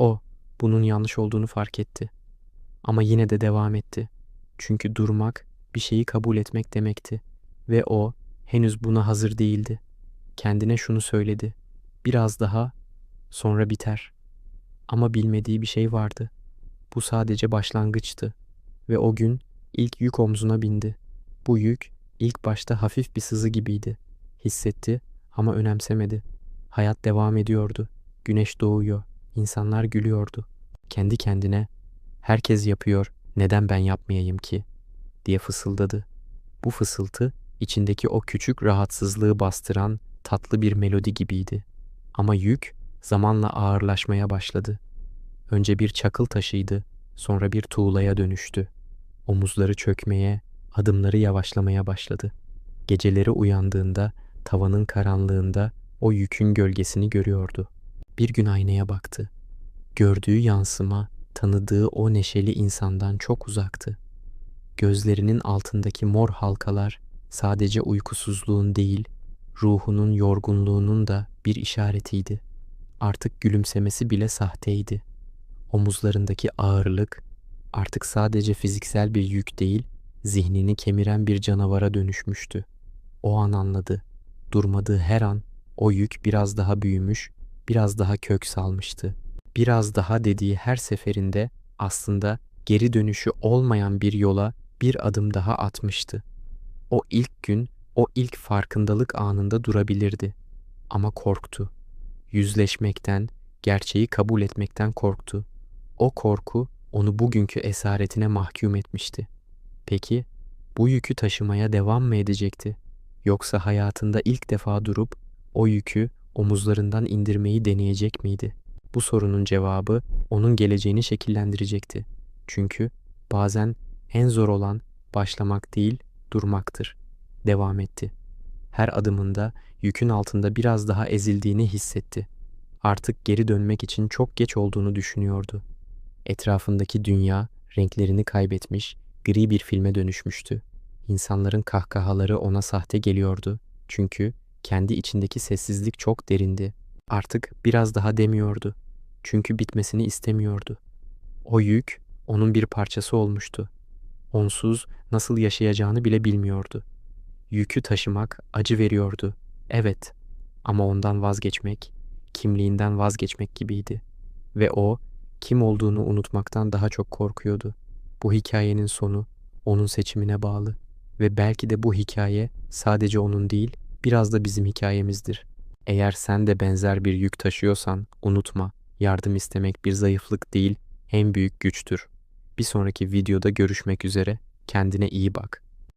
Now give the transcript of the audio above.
O bunun yanlış olduğunu fark etti. Ama yine de devam etti. Çünkü durmak bir şeyi kabul etmek demekti ve o henüz buna hazır değildi. Kendine şunu söyledi. Biraz daha sonra biter. Ama bilmediği bir şey vardı. Bu sadece başlangıçtı ve o gün ilk yük omzuna bindi. Bu yük ilk başta hafif bir sızı gibiydi. Hissetti ama önemsemedi. Hayat devam ediyordu. Güneş doğuyor. İnsanlar gülüyordu. Kendi kendine herkes yapıyor, neden ben yapmayayım ki diye fısıldadı. Bu fısıltı içindeki o küçük rahatsızlığı bastıran tatlı bir melodi gibiydi. Ama yük zamanla ağırlaşmaya başladı. Önce bir çakıl taşıydı, sonra bir tuğlaya dönüştü. Omuzları çökmeye, adımları yavaşlamaya başladı. Geceleri uyandığında tavanın karanlığında o yükün gölgesini görüyordu. Bir gün aynaya baktı. Gördüğü yansıma tanıdığı o neşeli insandan çok uzaktı. Gözlerinin altındaki mor halkalar sadece uykusuzluğun değil, ruhunun yorgunluğunun da bir işaretiydi. Artık gülümsemesi bile sahteydi. Omuzlarındaki ağırlık artık sadece fiziksel bir yük değil, zihnini kemiren bir canavara dönüşmüştü. O an anladı. Durmadığı her an o yük biraz daha büyümüş, biraz daha kök salmıştı. Biraz daha dediği her seferinde aslında geri dönüşü olmayan bir yola bir adım daha atmıştı. O ilk gün, o ilk farkındalık anında durabilirdi. Ama korktu. Yüzleşmekten, gerçeği kabul etmekten korktu. O korku onu bugünkü esaretine mahkum etmişti. Peki bu yükü taşımaya devam mı edecekti? Yoksa hayatında ilk defa durup o yükü omuzlarından indirmeyi deneyecek miydi? Bu sorunun cevabı onun geleceğini şekillendirecekti. Çünkü bazen en zor olan başlamak değil, durmaktır. Devam etti. Her adımında yükün altında biraz daha ezildiğini hissetti. Artık geri dönmek için çok geç olduğunu düşünüyordu. Etrafındaki dünya renklerini kaybetmiş, gri bir filme dönüşmüştü. İnsanların kahkahaları ona sahte geliyordu. Çünkü kendi içindeki sessizlik çok derindi. Artık biraz daha demiyordu. Çünkü bitmesini istemiyordu. O yük onun bir parçası olmuştu. Onsuz nasıl yaşayacağını bile bilmiyordu. Yükü taşımak acı veriyordu. Evet. Ama ondan vazgeçmek, kimliğinden vazgeçmek gibiydi. Ve o kim olduğunu unutmaktan daha çok korkuyordu. Bu hikayenin sonu onun seçimine bağlı ve belki de bu hikaye sadece onun değil, biraz da bizim hikayemizdir. Eğer sen de benzer bir yük taşıyorsan unutma, yardım istemek bir zayıflık değil, en büyük güçtür. Bir sonraki videoda görüşmek üzere. Kendine iyi bak.